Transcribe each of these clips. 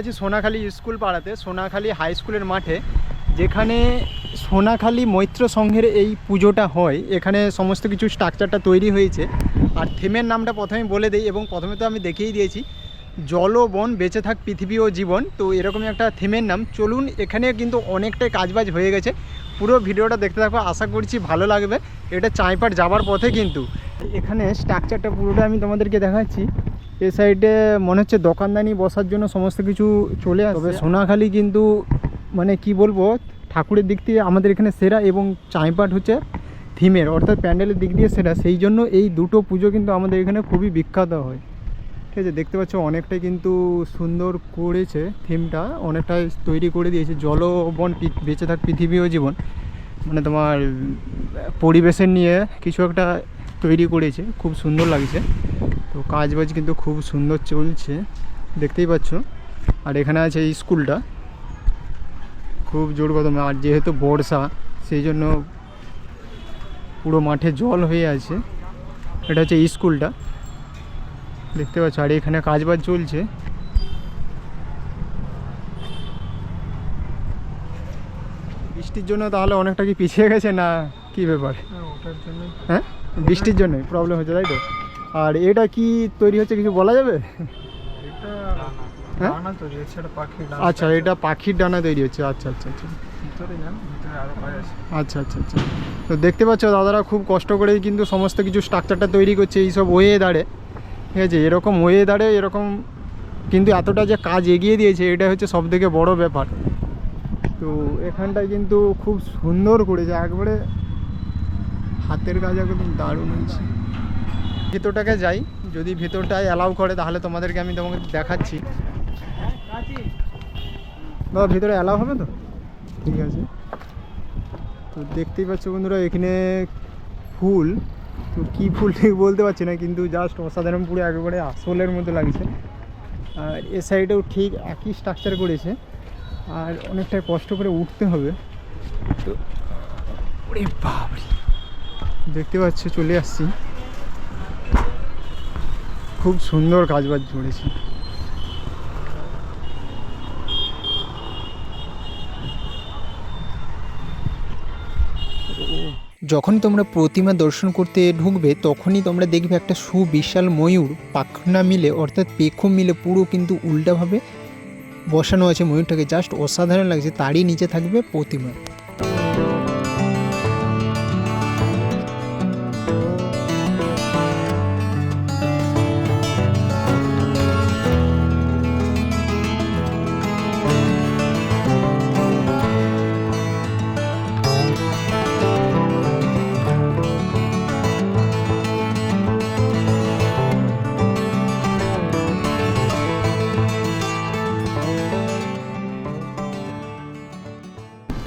আছি সোনাখালী স্কুল পাড়াতে, সোনাখালী হাই স্কুলের মাঠে। যেখানে সোনাখালী মৈত্র সংঘের এই পুজোটা হয়, এখানে সমস্ত কিছু স্ট্রাকচারটা তৈরি হয়েছে। আর থিমের নামটা প্রথমে বলে দিই এবং প্রথমে তো আমি দেখিয়ে দিয়েছি, জল বন বেঁচে থাক পৃথিবী ও জীবন। তো এরকমই একটা থিমের নাম। চলুন, এখানে কিন্তু অনেকটাই কাজবাজ হয়ে গেছে। পুরো ভিডিওটা দেখতে থাকব আশা করছি ভালো লাগবে। এটা চাঁইপাট যাবার পথে কিন্তু। এখানে স্ট্রাকচারটা পুরোটা আমি তোমাদেরকে দেখাচ্ছি। এ সাইডে মনে হচ্ছে দোকানদানি বসার জন্য সমস্ত কিছু চলে আসবে সোনাখালি কিন্তু মানে কি বলব, ঠাকুরের দিক দিয়ে আমাদের এখানে সেরা এবং চাঁইপাট হচ্ছে থিমের, অর্থাৎ প্যান্ডেলের দিক দিয়ে সেরা। সেই জন্য এই দুটো পুজো কিন্তু আমাদের এখানে খুবই বিখ্যাত হয়। ঠিক আছে, দেখতে পাচ্ছ অনেকটাই কিন্তু সুন্দর করেছে থিমটা, অনেকটাই তৈরি করে দিয়েছে। জল বন বেঁচে থাক পৃথিবী ও জীবন। মানে তোমার পরিবেশের নিয়ে কিছু একটা তৈরি করেছে, খুব সুন্দর লাগছে। তো কাজ বাজ কিন্তু খুব সুন্দর চলছে দেখতেই পাচ্ছ। আর এখানে আছে এই স্কুলটা। খুব জোর কদমে আর যেহেতু বর্ষা সেই জন্য পুরো মাঠে জল হয়ে আছে। এটা হচ্ছে স্কুলটা। দেখতে পাচ্ছ আর এখানে কাজ বাজ চলছে। বৃষ্টির জন্য তাহলে অনেকটা কি পিছিয়ে গেছে না কি ব্যাপার? হ্যাঁ বৃষ্টির জন্য প্রবলেম হচ্ছে তাই তো? আর এটা কি তৈরি হচ্ছে কিছু বলা যাবে? হ্যাঁ? আচ্ছা এটা পাখির ডানা তৈরি হচ্ছে আচ্ছা আচ্ছা আচ্ছা। আচ্ছা আচ্ছা আচ্ছা। তো দেখতে পাচ্ছ দাদারা খুব কষ্ট করেই কিন্তু সমস্ত কিছু স্ট্রাকচারটা তৈরি করছে এইসব ওয়েদারে ঠিক আছে এরকম ওয়েদারে এরকম কিন্তু এতটা যে কাজ এগিয়ে দিয়েছে এটা হচ্ছে সব থেকে বড়ো ব্যাপার। তো এখানটায় কিন্তু খুব সুন্দর করেছে একবারে হাতের কাজ একদম দারুণ হয়েছে। ভেতরটাকে যাই, যদি ভেতরটায় অ্যালাউ করে, তাহলে তোমাদেরকে আমি তোমাকে দেখাচ্ছি। বাবা, ভেতরে অ্যালাউ হবে তো? ঠিক আছে। তো দেখতেই পাচ্ছ বন্ধুরা, এখানে ফুল। তো কী ফুল ঠিক বলতে পারছি না, কিন্তু জাস্ট অসাধারণ পুরো একেবারে আসলের মতো লাগছে। আর এ সাইডেও ঠিক একই স্ট্রাকচার করেছে। আর অনেকটা কষ্ট করে উঠতে হবে। তো ওরে দেখতে পাচ্ছ, চলে আসছি। খুব সুন্দর কাজবাজ জুড়েছে যখন তোমরা প্রতিমা দর্শন করতে ঢুকবে, তখনই তোমরা দেখবে একটা সুবিশাল ময়ূর পাখনা মিলে, অর্থাৎ পেখম মিলে পুরো কিন্তু উল্টাভাবে বসানো আছে ময়ূরটাকে। জাস্ট অসাধারণ লাগছে, তারই নিচে থাকবে প্রতিমা।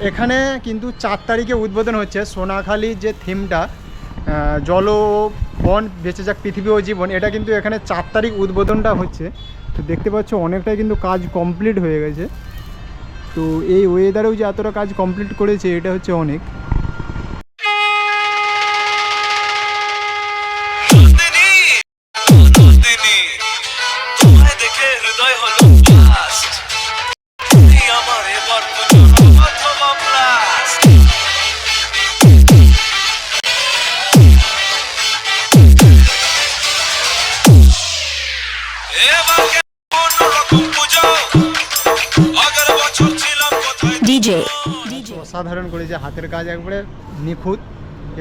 এখানে কিন্তু চার তারিখে উদ্বোধন হচ্ছে সোনাখালী যে থিমটা জল বন বেঁচে যাক পৃথিবী ও জীবন, এটা কিন্তু এখানে চার তারিখ উদ্বোধনটা হচ্ছে। তো দেখতে পাচ্ছ অনেকটাই কিন্তু কাজ কমপ্লিট হয়ে গেছে। তো এই ওয়েদারেও যে এতটা কাজ কমপ্লিট করেছে, এটা হচ্ছে অনেক। DJ. অসাধারণ করেছে হাতের কাজ একবারে নিখুঁত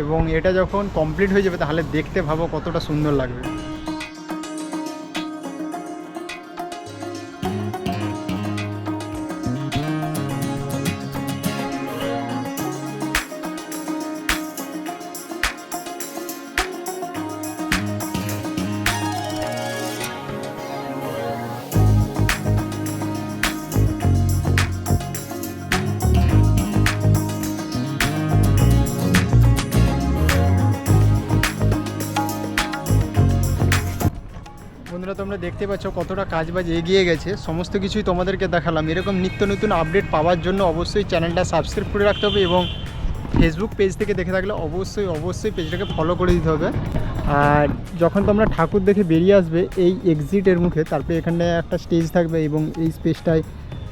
এবং এটা যখন কমপ্লিট হয়ে যাবে তাহলে দেখতে ভাবো কতটা সুন্দর লাগবে বন্ধুরা, তোমরা দেখতে পাচ্ছ কতটা কাজবাজ এগিয়ে গেছে। সমস্ত কিছুই তোমাদেরকে দেখালাম। এরকম নিত্য নতুন আপডেট পাওয়ার জন্য অবশ্যই চ্যানেলটা সাবস্ক্রাইব করে রাখতে হবে এবং ফেসবুক পেজ থেকে দেখে থাকলে অবশ্যই অবশ্যই পেজটাকে ফলো করে দিতে হবে। আর যখন তোমরা ঠাকুর দেখে বেরিয়ে আসবে, এই এক্সিটের মুখে, তারপরে এখানে একটা স্টেজ থাকবে এবং এই স্পেসটায়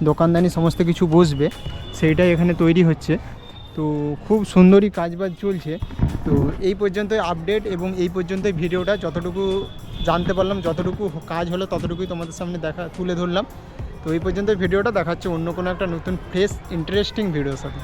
দোকানদানি সমস্ত কিছু বসবে। সেইটাই এখানে তৈরি হচ্ছে। তো খুব সুন্দরই কাজবাজ চলছে। তো এই পর্যন্ত আপডেট এবং এই পর্যন্তই ভিডিওটা। যতটুকু জানতে পারলাম, যতটুকু কাজ হলো ততটুকুই তোমাদের সামনে দেখা, তুলে ধরলাম। তো এই পর্যন্ত ভিডিওটা, দেখাচ্ছে অন্য কোনো একটা নতুন ফ্রেশ ইন্টারেস্টিং ভিডিওর সাথে।